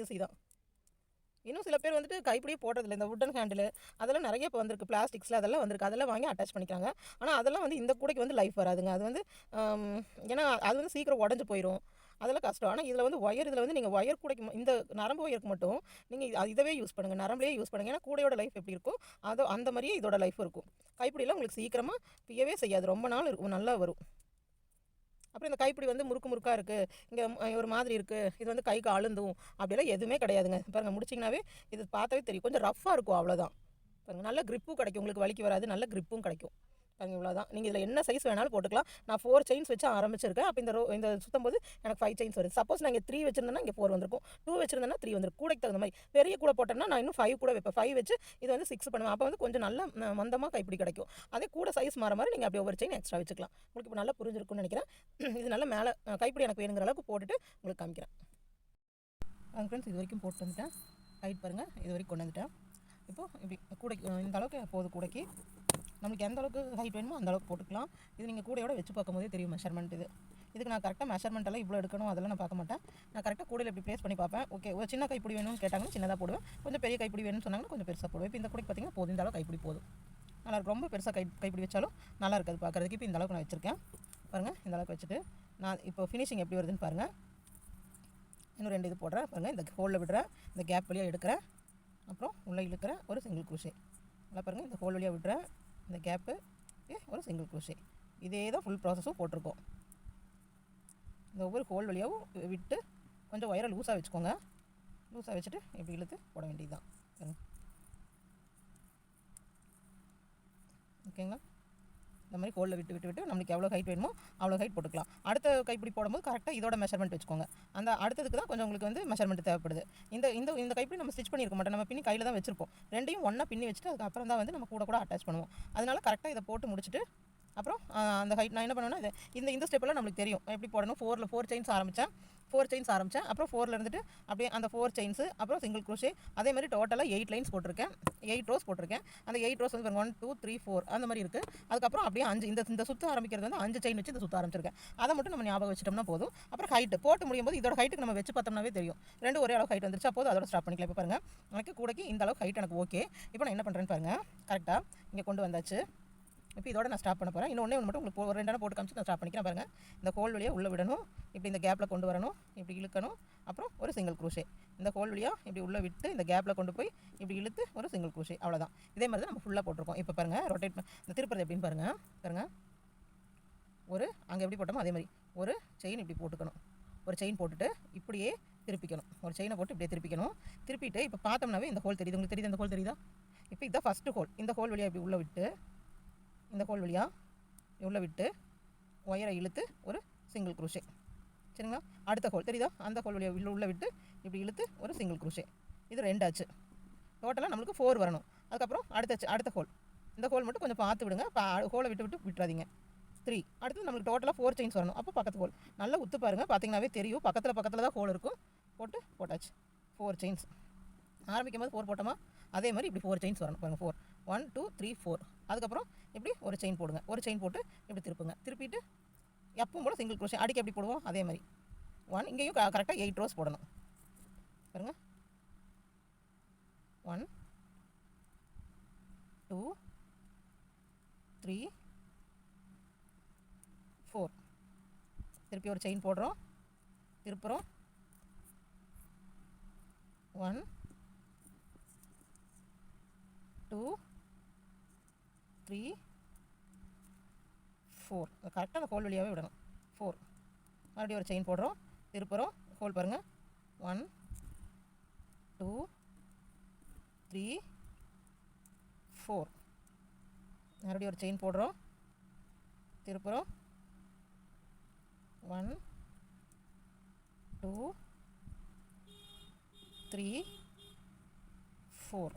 ஈஸி தான். இன்னும் சில பேர் வந்துட்டு கைப்பிடியே போடுறதில்ல. இந்த உட்டன் ஹேண்டில் அதெல்லாம் நிறைய இப்போ வந்திருக்கு. பிளாஸ்டிக்ஸில் அதெல்லாம் வந்திருக்கு. அதெல்லாம் வாங்கி அட்டாச் பண்ணிக்கிறாங்க. ஆனால் அதெல்லாம் வந்து இந்த கூடைக்கு வந்து லைஃப் வராதுங்க. அது வந்து ஏன்னா அது வந்து சீக்கிரம் உடஞ்சி போயிடும் அதெல்லாம் கஷ்டம். ஆனால் இதில் வந்து ஒயர் இதில் வந்து நீங்கள் ஒயர் கூடைக்கு இந்த நரம்பு ஒயருக்கு மட்டும் நீங்கள் இதவே யூஸ் பண்ணுங்கள் நரம்புலேயே யூஸ் பண்ணுங்கள் ஏன்னா கூடையோட லைஃப் எப்படி இருக்கும்? அதோ அந்த மாதிரியே இதோட லைஃப் இருக்கும். கைப்பிடியெல்லாம் உங்களுக்கு சீக்கிரமாக பியவே செய்யாது. ரொம்ப நாள் இருக்கும் நல்லா வரும். அப்புறம் இந்த கைப்பிடி வந்து முறுக்கு முறுக்காக இருக்குது இங்கே ஒரு மாதிரி இருக்குது இது வந்து கைக்கு அழுந்தும். அப்படிலாம் எதுவுமே கிடையாதுங்க. பாருங்கள் முடிச்சிங்கனாவே இது பார்த்தாவே தெரியும். கொஞ்சம் ரஃப்பாக இருக்கும் அவ்வளோதான் பாருங்கள் நல்ல க்ரிப்பும் கிடைக்கும். உங்களுக்கு வலிக்கு வராது. நல்ல க்ரிப்பும் கிடைக்கும். பாருங்க இவ்வளோதான் நீங்கள் இதில் என்ன சைஸ் வேணாலும் போட்டுக்கலாம். நான் ஃபோர் செயின்ஸ் வச்சு ஆரம்பிச்சிருக்கேன். அப்போ இந்த ரோ இந்த சுத்தம் போது எனக்கு ஃபைவ் செயின்ஸ் வருது. சப்போஸ் நான் இங்கே த்ரீ வச்சிருந்தேன்னா இங்கே ஃபோர் வந்திருக்கும். டூ வச்சிருந்தேன்னா த்ரீ வந்துருக்கும். கூடைக்கு தகுந்த மாதிரி. பெரிய கூட போட்டேன்னா நான் இன்னும் ஃபைவ் கூட வைப்பேன். ஃபைவ் வச்சு இது வந்து சிக்ஸ் பண்ணுவேன். அப்போ வந்து கொஞ்சம் நல்ல ம- மந்தமாக கைப்பிடி கிடைக்கும். அதே கூட சைஸ் மாற மாதிரி நீங்கள் அப்படியே ஒவ்வொரு செயின் எக்ஸ்ட்ரா வச்சுக்கலாம். உங்களுக்கு இப்போ நல்லா புரிஞ்சிருக்கும்னு நினைக்கிறேன். இது நல்லா மேலே கைப்பிடி எனக்கு வேணுங்கிற அளவுக்கு போட்டுட்டு உங்களுக்கு காமிக்கிறேன். ஃப்ரெண்ட்ஸ் இது வரைக்கும் போட்டு வந்துட்டேன். ஹைட் பாருங்கள் இது வரைக்கும் கொண்டு வந்துட்டேன். இப்போது இப்படி கூடைக்கு இந்த அளவுக்கு போகுது கூடைக்கு. நம்மளுக்கு எந்த அளவுக்கு ஹைட் வேணுமோ அந்த அளவுக்கு போட்டுக்கலாம். இது நீங்கள் கூடையோட வச்சு பார்க்கும்போதே தெரியும் மெஷர்மெண்ட் இது. இதுக்கு நான் கரெக்டாக மெஷர்மெண்ட் எல்லாம் இவ்வளோ எடுக்கணும் அதெல்லாம் நான் பார்க்க மாட்டேன். நான் கரெக்டாக கூடையில் இப்படி ப்ளேஸ் பண்ணி பார்ப்பேன்? ஓகே ஒரு சின்ன கைப்பிடி வேணும்னு கேட்டாங்கன்னா சின்னதாக போடுவேன். கொஞ்சம் பெரிய கைப்பிடி வேணும்னு சொன்னாங்கன்னா கொஞ்சம் பெருசாக போடுவேன். இப்போ இந்த கூடைக்கு பார்த்தீங்கன்னா போதும். இந்த அளவுக்கு கைப்பிடி போதும். நல்லா ரொம்ப பெருசாக கை கைப்பிடி வச்சாலும் நல்லா இருக்காது பார்க்குறதுக்கு. இப்போ இந்த அளவுக்கு நான் வச்சுருக்கேன். பாருங்கள் இந்த அளவுக்கு வச்சுட்டு நான் இப்போ ஃபினிஷிங் எப்படி வருதுன்னு பாருங்கள் இன்னும் ரெண்டு இது போடுறேன். பாருங்கள் இந்த ஹோலில் விடுறேன். இந்த கேப் வழியாக எடுக்கிறேன். அப்புறம் உள்ளே இழுக்கிறேன். ஒரு சிங்கிள் குஷி நல்லா பாருங்கள் இந்த ஹோல் வழியாக விடுறேன். இந்த கேப்பு ஒரு சிங்கிள் குரூஷே இதே தான் ஃபுல் ப்ராசஸும் போட்டிருக்கோம். இந்த ஒவ்வொரு ஹோல் வழியாகவும் விட்டு கொஞ்சம் ஒயரை லூஸாக வச்சுக்கோங்க. லூஸாக வச்சுட்டு இப்படி இழுத்து போட வேண்டியது தான் ஓகேங்களா இந்த மாதிரி ஹோலில் விட்டு விட்டு விட்டு நம்மளுக்கு எவ்வளோ ஹைட் வேணுமோ அவ்வளோ ஹைட் போட்டுக்கலாம். அடுத்த கைப்பிடி போடும்போது கரெக்டாக இதோட மெஷர்மெண்ட் வச்சுக்கோங்க. அந்த அடுத்ததுக்கு தான் கொஞ்சம் உங்களுக்கு வந்து மெஷர்மெண்ட் தேவைப்படுது. இந்த இந்த இந்த கைப்பிடி நம்ம ஸ்டிச் பண்ணியிருக்க மாட்டோம். நம்ம பின்னி கையில் தான் வச்சிருப்போம். ரெண்டையும் ஒன்றா பின்னி வச்சுட்டு அதுக்கப்புறம் தான் வந்து நம்ம கூட கூட அட்டாச் பண்ணுவோம். அதனால் கரெக்டாக இதை போட்டு முடிச்சுட்டு அப்புறம் அந்த ஹைட் நான் என்ன பண்ணுவேன்னா இது இந்த இந்த ஸ்டெப்பெல்லாம் நம்மளுக்கு தெரியும். எப்படி போடணும்? ஃபோரில் ஃபோர் செயின்ஸ் ஆரம்பித்தேன் ஃபோர் செயின்ஸ் ஆரம்பித்தேன் அப்புறம் ஃபோரில் இருந்துட்டு அப்படியே அந்த ஃபோர் செயின்ஸு அப்புறம் சிங்கிள் குரூஷே அதே மாதிரி டோட்டலாக எயிட் லைன்ஸ் போட்டிருக்கேன். எயிட் ரோஸ் போட்டிருக்கேன். அந்த எயிட் ரோஸ் வந்து ஒன் டூ த்ரீ ஃபோர் அந்த மாதிரி இருக்குது அதுக்கப்புறம் அப்படியே அஞ்சு இந்த இந்த சுற்று ஆரம்பிக்கிறது வந்து அஞ்சு செயின் வச்சு இந்த சுற்ற ஆரம்பிச்சிருக்கேன். அதை மட்டும் நம்ம ஞாபகம் வச்சிட்டோம்னா போதும். அப்புறம் ஹைட்டு போட்டு முடியும் போது இதோட ஹைட்டுக்கு நம்ம வச்சு பார்த்தோம்னாவே தெரியும். ரெண்டு ஒரே அளவு ஹைட் வந்துருச்சா போதும். அதோட ஸ்டாப் பண்ணிக்கலாம். இப்போ பாருங்கள் எனக்கு கூடக்கு இந்த அளவுக்கு ஹைட் எனக்கு ஓகே இப்போ நான் என்ன பண்ணுறேன்னு பாருங்கள் கரெக்டாக இங்கே கொண்டு வந்தாச்சு. இப்போ இதோட நான் ஸ்டாப் பண்ண போகிறேன் இன்னொன்று ஒன்று மட்டும் உங்களுக்கு ஒரு ரெண்டு போட்டு காமிச்சு நான் ஸ்டாப் பண்ணிக்கிறேன் பாருங்கள் இந்த ஹோல் வழியாக உள்ளே விடணும். இப்படி இந்த கேப்பில் கொண்டு வரணும். இப்படி இழுக்கணும். அப்புறம் ஒரு சிங்கிள் க்ரூஷே இந்த ஹோல் வழியாக இப்படி உள்ளே விட்டு இந்த கேப்பில் கொண்டு போய் இப்படி இழுத்து ஒரு சிங்கிள் குரூஷே அவ்வளோதான் இதே மாதிரி தான் நம்ம ஃபுல்லாக போட்டிருக்கோம். இப்போ பாருங்கள் ரொட்டேட் இந்த திருப்பறது எப்படின்னு பாருங்கள் பாருங்கள் ஒரு அங்கே எப்படி போட்டோமோ அதே மாதிரி. ஒரு செயின் இப்படி போட்டுக்கணும். ஒரு செயின் போட்டுட்டு இப்படியே திருப்பிக்கணும். ஒரு செயினை போட்டு இப்படியே திருப்பிக்கணும். திருப்பிட்டு இப்போ பார்த்தோம்னாவே இந்த ஹோல் தெரியுது. உங்களுக்கு தெரியுது? இந்த ஹோல் தெரியுதா? இப்போ இதான் ஃபஸ்ட்டு ஹோல் இந்த ஹோல் வழியாக இப்படி உள்ளே விட்டு இந்த ஹோல் வழியாக உள்ளே விட்டு ஒயரை இழுத்து ஒரு சிங்கிள் குரூஷே சரிங்களா? அடுத்த ஹோல் தெரியுதா? அந்த ஹோல் வழியாக உள்ளே விட்டு இப்படி இழுத்து ஒரு சிங்கிள் குரூஷே இது ரெண்டாச்சு டோட்டலாக நம்மளுக்கு ஃபோர் வரணும். அதுக்கப்புறம் அடுத்த அடுத்த ஹோல் இந்த ஹோல் மட்டும் கொஞ்சம் பார்த்து விடுங்க. ஹோலை விட்டு விட்டு விட்டுறாதீங்க. த்ரீ அடுத்து நம்மளுக்கு டோட்டலாக ஃபோர் செயின்ஸ் வரணும். அப்போ பக்கத்து ஹோல் நல்லா உத்து பாருங்கள் பார்த்தீங்கன்னாவே தெரியும். பக்கத்தில் பக்கத்தில் தான் ஹோல் இருக்கும். போட்டு போட்டாச்சு. ஃபோர் செயின்ஸ் ஆரம்பிக்கும் போது ஃபோர் போட்டோமா? அதே மாதிரி இப்படி ஃபோர் செயின்ஸ் வரணும். பாருங்கள் four one two three four அதுக்கப்புறம் இப்படி ஒரு செயின் போடுங்க. ஒரு செயின் போட்டு இப்படி திருப்புங்க. திருப்பிட்டு எப்பவும் போல் சிங்கிள் க்ரோஷே அடிக்க எப்படி போடுவோம்? அதே மாதிரி. ஒன் இங்கேயும் கரெக்டாக எயிட் ரோஸ் போடணும். பாருங்க. ஒன் டூ த்ரீ ஃபோர் திருப்பி ஒரு செயின் போடுறோம். திருப்புறோம். ஒன் டூ த்ரீ ஃபோர் கரெக்டாக அந்த ஹோல் வழியாகவே விடணும். ஃபோர் மறுபடியும் ஒரு செயின் போடுறோம். திருப்புறோம். ஹோல் பாருங்கள் ஒன் டூ த்ரீ ஃபோர் மறுபடியும் ஒரு செயின் போடுறோம். திருப்புறோம். ஒன் டூ த்ரீ ஃபோர்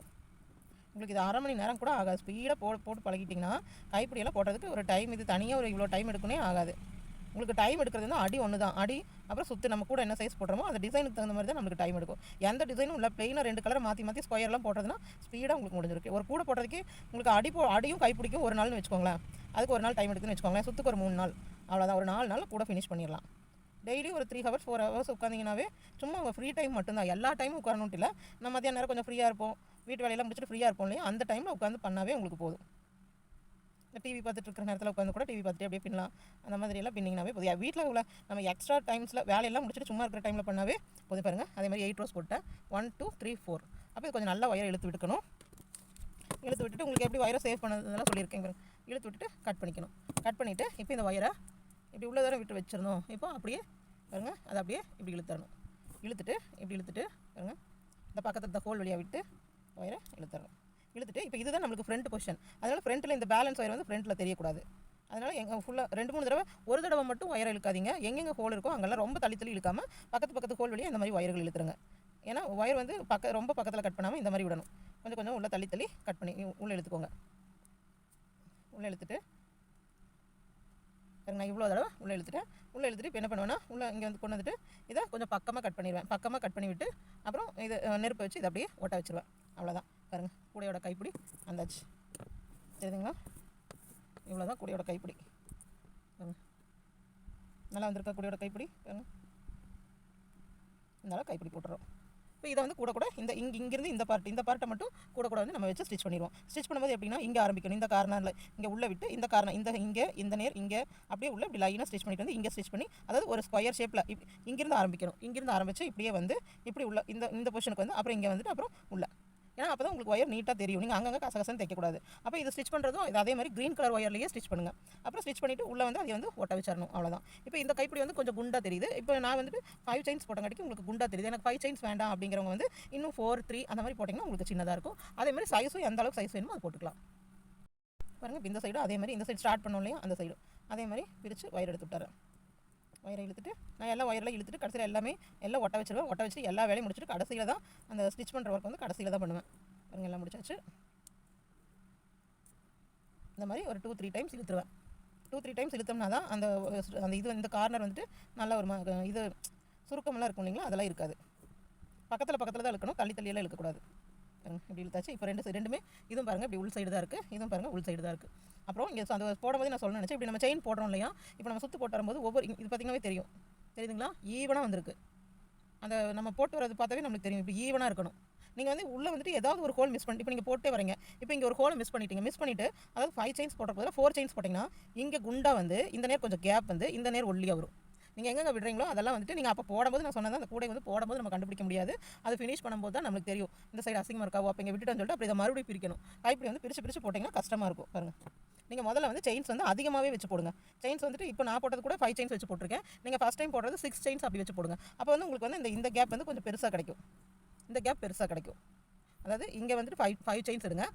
உங்களுக்கு இது அரை மணி நேரம் கூட ஆகாது. ஸ்பீடாக போ போட்டு பழகிட்டிங்கன்னா கைப்பிடியெல்லாம் போடுறதுக்கு ஒரு டைம் இது தனியாக ஒரு இவ்வளோ டைம் எடுக்கணே ஆகாது. உங்களுக்கு டைம் எடுக்கிறது வந்து அடி ஒன்று தான் அடி அப்புறம் சுற்றி நம்ம கூட என்ன சைஸ் போடுறோமோ அந்த டிசைனுக்கு தகுந்த மாதிரி தான் நம்மளுக்கு டைம் எடுக்கும். எந்த டிசைனும் இல்லை பிளெயினாக ரெண்டு கலர் மாற்றி மாற்றி ஸ்கொயர்லாம் போடுறதுனா ஸ்பீடாக உங்களுக்கு முடிஞ்சிருக்கு. ஒரு கூட போடுறதுக்கு உங்களுக்கு அடி போ அடியும் கைப்பிடிக்கும் ஒரு நாள்னு வச்சுக்கோங்களேன். அதுக்கு ஒரு நாள் டைம் எடுக்குன்னு வச்சுக்கோங்களேன். சுற்றுக்கு ஒரு மூணு நாள். அவ்வளோதான் ஒரு நாலு நாள் கூட ஃபினிஷ் பண்ணிடலாம். டெய்லி ஒரு த்ரீ ஹவர்ஸ் ஃபோர் ஹவர்ஸ் உட்காந்திங்கனாவே சும்மா உங்கள் ஃப்ரீ டைம் மட்டும்தான். எல்லா டைமும் உட்காரணுன்ட்டு இல்லை. நம்ம மதியான நேரம் கொஞ்சம் ஃப்ரீயாக இருப்போம். வீட்டு வேலையெல்லாம் முடிச்சுட்டு ஃப்ரீயாக இருப்போம் இல்லையா? அந்த டைமில் உட்காந்து பண்ணாவே உங்களுக்கு போதும். இந்த டிவி பார்த்துட்டு இருக்கிற நேரத்தில் உட்காந்து கூட டிவி பார்த்துட்டு அப்படியே பின்னலாம். அந்த மாதிரி எல்லாம் பின்னிங்கனாவே போதும். வீட்டில் உள்ள நம்ம எக்ஸ்ட்ரா டைம்ஸில் வேலையெல்லாம் முடிச்சுட்டு சும்மா இருக்கிற டைமில் பண்ணாவே போதும். பாருங்கள் அதே மாதிரி எயிட் ரோஸ் போட்டேன். ஒன் டூ த்ரீ ஃபோர் அப்போ இது கொஞ்சம் நல்லா ஒயரை இழுத்து விட்டுக்கணும். இழுத்து விட்டுட்டு உங்களுக்கு எப்படி ஒயரை சேவ் பண்ணதெல்லாம் சொல்லியிருக்கேன் பாருங்க. இழுத்து விட்டுட்டு கட் பண்ணிக்கணும். கட் பண்ணிவிட்டு இப்போ இந்த ஒயரை இப்படி உள்ள தூரம் விட்டு வச்சிருந்தோம் இப்போ அப்படியே பாருங்க. அதை அப்படியே இப்படி இழுத்தரணும் இழுத்துட்டு இப்படி இழுத்துட்டு பாருங்க. இந்த பக்கத்தில் இந்த ஹோல் வழியாக விட்டு இப்போ இதுதான் நம்மளுக்கு ஃப்ரண்ட் பொசிஷன் அதனால் ஃப்ரண்ட்டில் இந்த பேலன்ஸ் ஒயர் வந்து ஃப்ரண்ட்டில் தெரியக்கூடாது. அதனால் எங்கள் ஃபுல்லாக ரெண்டு மூணு தடவை ஒரு தடவை மட்டும் ஒயரை இழுக்காதீங்க. எங்கெங்கே ஹோல் இருக்கோ அங்கெல்லாம் ரொம்ப தள்ளி தள்ளி இழுக்காமல் பக்கத்து பக்கத்து ஹோல் வழியாக இந்த மாதிரி ஒயர்கள் இழுத்துருங்க. ஏன்னா ஒயர் வந்து பக்க ரொம்ப பக்கத்தில் கட் பண்ணாமல் இந்த மாதிரி விடணும். கொஞ்சம் கொஞ்சம் உள்ளே தள்ளி தள்ளி கட் பண்ணி உள்ளே இழுத்துக்கோங்க. உள்ளே இழுத்துட்டு நான் இவ்வளோ தடவை உள்ளே இழுத்துட்டேன். உள்ளே இழுத்துட்டு இப்போ என்ன பண்ணுவேன்னா உள்ளே இங்கே வந்து கொண்டு வந்துட்டு இதை கொஞ்சம் பக்கமாக கட் பண்ணிடுவேன் பக்கமாக கட் பண்ணி விட்டு அப்புறம் இது நெருப்பை வச்சு இதை அப்படியே ஒட்ட வச்சுருவேன். அவ்வளோதான் பாருங்கள் கூடையோட கைப்பிடி வந்தாச்சு. தெரியுதுங்களா? இவ்வளோ தான் கூடையோட கைப்பிடி. பாருங்க. நல்லா வந்திருக்கா கூடையோட கைப்பிடி பாருங்க. இருந்தாலும் கைப்பிடி போட்டுறோம். இப்போ இதை வந்து கூட கூட இந்த இங்கே இங்கேருந்து இந்த பார்ட் இந்த பார்ட்டை மட்டும் கூட கூட வந்து நம்ம வச்சு ஸ்டிச் பண்ணிடுவோம். ஸ்டிச் பண்ணும்போது எப்படின்னா இங்கே ஆரம்பிக்கணும். இந்த கார்னரில் இங்கே உள்ள விட்டு இந்த காரணம் இந்த இங்கே இந்த நேர் இங்கே அப்படியே உள்ள இப்படி லைனாக ஸ்டிச் பண்ணிட்டு வந்து இங்கே ஸ்டிச் பண்ணி அதாவது ஒரு ஸ்கொயர் ஷேப்பில் இப் இங்கிருந்து ஆரம்பிக்கணும். இங்கேருந்து ஆரம்பித்து இப்படியே வந்து இப்படி உள்ள இந்த இந்த பொசிஷனுக்கு வந்து அப்புறம் இங்கே வந்துட்டு அப்புறம் உள்ள. ஏன்னா அப்போ தான் உங்களுக்கு ஒயர் நீட்டாக தெரியும். நீங்கள் அங்கங்கே கசகசன்னு தைக்கக்கூடாது அப்போ இது ஸ்டிச் பண்ணுறதும் இது அதே மாதிரி க்ரீன் கலர் ஒயர்லேயே ஸ்டிச் பண்ணுங்கள் அப்புறம் ஸ்டிச் பண்ணிவிட்டு உள்ளே வந்து அதை வந்து ஒட்ட வச்சிடணும் அவ்வளோதான் இப்போ இந்த கைப்பிடி வந்து கொஞ்சம் குண்டாக தெரியுது. இப்போ நான் வந்துட்டு ஃபைவ் செயின்ஸ் போட்டங்காட்டிக்கு உங்களுக்கு குண்டாக தெரியுது. எனக்கு ஃபைவ் செயின்ஸ் வேண்டாம் அப்படிங்கிறவங்க வந்து இன்னும் ஃபோர் த்ரீ அந்த மாதிரி போட்டிங்கன்னா உங்களுக்கு சின்னதாக இருக்கும். அதே மாதிரி சைஸும் எந்த அளவுக்கு சைஸ் வேணுமோ அது போட்டுக்கலாம். பாருங்கள் இந்த சைடும் அதே மாதிரி இந்த சைடு ஸ்டார்ட் பண்ணோம் இல்லையா அந்த சைடு அதே மாதிரி பிரித்து ஒயர் எடுத்து விட்டுறேன். ஒயரை இழுத்துட்டு நான் எல்லா ஒயரெல்லாம் இழுத்துட்டு கடைசியில் எல்லாமே எல்லாம் ஒட்ட வச்சிருவேன். ஒட்ட வச்சுட்டு எல்லா வேலையும் முடிச்சுட்டு கடைசியில் தான் அந்த ஸ்டிச் பண்ணுற ஒர்க் வந்து கடைசியில் தான் பண்ணுவேன். பாருங்கள் எல்லாம் முடிச்சாச்சு. இந்த மாதிரி ஒரு டூ த்ரீ டைம்ஸ் இழுத்துருவேன். டூ த்ரீ டைம்ஸ் இழுத்தோம்னா தான் அந்த அந்த இது இந்த கார்னர் வந்துட்டு நல்ல ஒரு ம- இது சுருக்கமெல்லாம் இருக்கும் இல்லைங்களா? அதெல்லாம் இருக்காது. பக்கத்தில் பக்கத்தில் தான் இழுக்கணும். தள்ளி தள்ளியெல்லாம் இழுக்கக்கூடாது. பாருங்க இப்படி இழுத்தாச்சு. இப்போ ரெண்டு ரெண்டுமே இதுவும் பாருங்கள் இப்படி உள் சைடு தான் இருக்குது இதுவும் பாருங்கள் உள் சைடு தான் இருக்குது அப்புறம் இங்கே அந்த போடும்போது நான் சொல்ல நினச்சேன். இப்படி நம்ம செயின் போடுறோம் இல்லையா? இப்போ நம்ம சுற்று போட்டு வரும்போது ஒவ்வொரு இது பார்த்திங்கனாவே தெரியும். தெரியுதுங்களா? ஈவனாக வந்திருக்கு. அந்த நம்ம போட்டு வரது பார்த்தாவே நம்மளுக்கு தெரியும். இப்போ ஈவனாக இருக்கணும். நீங்கள் வந்து உள்ளே வந்துட்டு ஏதாவது ஒரு ஹோல் மிஸ் பண்ணிட்டு இப்போ நீங்கள் போட்டே வரீங்க. இப்போ இங்கே ஒரு ஹோலை மிஸ் பண்ணிட்டீங்க. மிஸ் பண்ணிவிட்டு அதாவது ஃபைவ் செயின்ஸ் போட்ட போதில் ஃபோர் செயின்ஸ் போட்டிங்கன்னா இங்கே குண்டா வந்து இந்த நேர் கொஞ்சம் கேப் வந்து இந்த நேர் ஒல்லியாக வரும். நீங்கள் எங்கெங்கே விடுறீங்களோ அதெல்லாம் வந்துட்டு நீங்கள் அப்போ போடும்போது நான் சொன்னது அந்த கூடை வந்து போடும்போது நம்ம கண்டுபிடிக்க முடியாது. அது ஃபினிஷ் பண்ணும்போது தான் நம்மளுக்கு தெரியும். இந்த சைடு அசிங்கமாக இருக்காவோ அப்போ இங்கே விட்டுட்டேன்னு சொல்லிட்டு அப்படி இதை மறுபடியும் பிரிக்கணும். கைப்பிடி வந்து பிரித்து பிரித்து போட்டிங்கன்னா கஷ்டமாக இருக்கும். பாருங்கள் நீங்கள் முதல்ல வந்து செயின்ஸ் வந்து அதிகமாகவே வச்சு போடுங்க. செயின்ஸ் வந்துட்டு இப்போ நான் போட்டது கூட ஃபைவ் செயின்ஸ் வச்சு போட்டிருக்கேன். நீங்கள் ஃபஸ்ட் டைம் போடுறது சிக்ஸ் செயின்ஸ் அப்படி வச்சு போடுங்க. அப்போ வந்து உங்களுக்கு வந்து இந்த இந்த கேப் வந்து கொஞ்சம் பெருசாக கிடைக்கும். இந்த கேப் பெருசாக கிடைக்கும். அதாவது இங்கே வந்துட்டு ஃபைவ் ஃபைவ் செயின்ஸ் எடுங்க.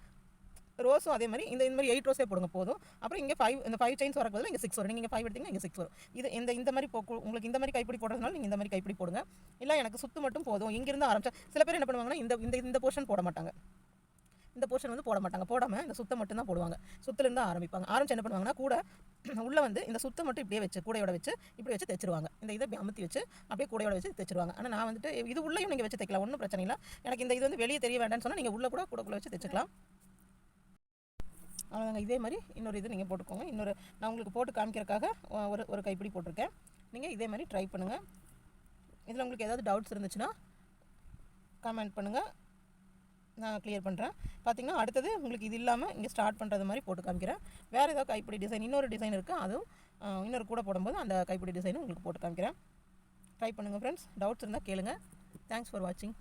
ரோஸும் அதே மாதிரி இந்த இந்த மாதிரி எயிட் ரோஸே போடுங்க போதும். அப்புறம் இங்கே ஃபைவ் இந்த ஃபைவ் செயின்ஸ் வரக்கு பதிலா இங்கே சிக்ஸ் வரும். நீங்கள் ஃபைவ் எடுத்தீங்கன்னா இங்கே சிக்ஸ் வரும். இது இந்த இந்த மாதிரி போ உங்களுக்கு இந்த மாதிரி கைப்பிடி போடுறதுனால நீங்கள் இந்த மாதிரி கைப்பிடி போடுங்க. இல்லை எனக்கு சுத்து மட்டும் போதும். இங்கேருந்து ஆரம்பிச்சா சில பேர் என்ன பண்ணுவாங்கன்னா இந்த இந்த இந்த போர்ஷன் போட மாட்டாங்க. இந்த போர்ஷன் வந்து போட மாட்டாங்க. போடாமல் இந்த சுத்தம் மட்டும் தான் போடுவாங்க சுத்துலேருந்து ஆரம்பிப்பாங்க. ஆரம்பிச்சு என்ன பண்ணுவாங்கன்னா கூட உள்ளே வந்து இந்த சுத்தம் மட்டும் இப்படியே வச்சு கூடையோட வச்சு இப்படி வச்சு தைச்சிருவாங்க. இந்த இதை அமுத்தி வச்சு அப்படியே கூடையோட வச்சு தைச்சிருவாங்க. ஆனால் நான் வந்துட்டு இது உள்ளேயும் நீங்கள் வச்சு தைக்கலாம். ஒன்றும் பிரச்சனை இல்லை. எனக்கு இந்த இது வந்து வெளியே தெரிய வேண்டாம்னு சொன்னால் நீங்கள் உள்ளே கூட கூடக்குள்ளே வச்சு தைச்சிக்கலாம். அவ்வளோதாங்க இதே மாதிரி இன்னொரு இது நீங்கள் போட்டுக்கோங்க. இன்னொரு நான் உங்களுக்கு போட்டு காமிக்கிறதுக்காக ஒரு ஒரு கைப்பிடி போட்டிருக்கேன். நீங்கள் இதே மாதிரி ட்ரை பண்ணுங்கள் இதில் உங்களுக்கு ஏதாவது டவுட்ஸ் இருந்துச்சுன்னா கமெண்ட் பண்ணுங்கள் நான் க்ளியர் பண்ணுறேன் பார்த்தீங்கன்னா அடுத்தது உங்களுக்கு இது இல்லாமல் இங்கே ஸ்டார்ட் பண்ணுறது மாதிரி போட்டு காமிக்கிறேன். வேறு ஏதாவது கைப்பிடி டிசைன் இன்னொரு டிசைன் இருக்குது அதுவும் இன்னொரு கூட போடும்போது அந்த கைப்பிடி டிசைனும் உங்களுக்கு போட்டு காமிக்கிறேன். ட்ரை பண்ணுங்கள் ஃப்ரெண்ட்ஸ் டவுட்ஸ் இருந்தால் கேளுங்கள் தேங்க்ஸ் ஃபார் வாட்சிங்